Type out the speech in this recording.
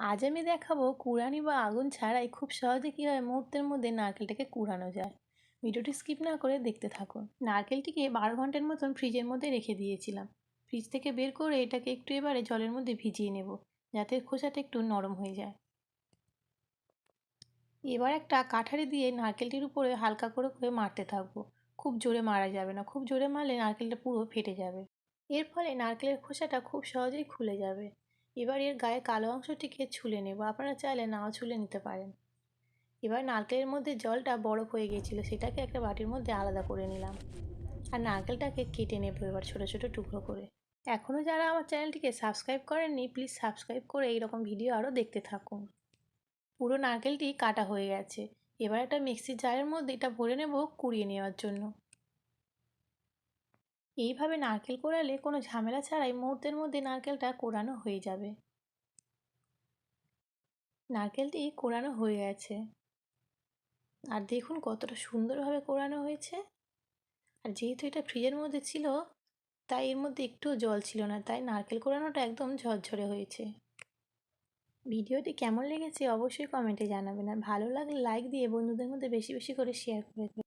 আজ আমি দেখাবো কুড়ানি বা আগুন ছাড়াই খুব সহজে কীভাবে মুহূর্তের মধ্যে নারকেলটাকে কুড়ানো যায়। ভিডিওটি স্কিপ না করে দেখতে থাকুন। নারকেলটিকে বারো ঘণ্টার মতন ফ্রিজের মধ্যে রেখে দিয়েছিলাম। ফ্রিজ থেকে বের করে এটাকে একটু এবারে জলের মধ্যে ভিজিয়ে নেব, যাতে খোসাটা একটু নরম হয়ে যায়। এবার একটা কাঠারি দিয়ে নারকেলটির উপরে হালকা করে করে মারতে থাকব। খুব জোরে মারা যাবে না, খুব জোরে মারলে নারকেলটা পুরো ফেটে যাবে। এর ফলে নারকেলের খোসাটা খুব সহজেই খুলে যাবে। এবার এর গায়ে কালো অংশটিকে ছুলে নেব। আপনারা চাইলে নাও ছুলে নিতে পারেন। এবার নারকেলের মধ্যে জলটা বরফ হয়ে গিয়েছিল, সেটাকে একটা বাটির মধ্যে আলাদা করে নিলাম। আর নারকেলটাকে কেটে নেব এবার ছোটো ছোটো টুকরো করে। এখনও যারা আমার চ্যানেলটিকে সাবস্ক্রাইব করেননি, প্লিজ সাবস্ক্রাইব করে এইরকম ভিডিও আরও দেখতে থাকুন। পুরো নারকেলটি কাটা হয়ে গেছে। এবার একটা মিক্সির জারের মধ্যে এটা ভরে নেব কুড়িয়ে নেওয়ার জন্য। এইভাবে নারকেল কোড়ালে কোনো ঝামেলা ছাড়াই মুহূর্তের মধ্যে নারকেলটা কোড়ানো হয়ে যাবে। নারকেলটি কোড়ানো হয়ে গেছে। আর দেখুন কতটা সুন্দরভাবে কোড়ানো হয়েছে। আর যেহেতু এটা ফ্রিজের মধ্যে ছিল, তাই এর মধ্যে একটুও জল ছিল না, তাই নারকেল কোড়ানোটা একদম ঝরঝরে হয়েছে। ভিডিওটি কেমন লেগেছে অবশ্যই কমেন্টে জানাবেন। আর ভালো লাগলে লাইক দিয়ে বন্ধুদের মধ্যে বেশি বেশি করে শেয়ার করে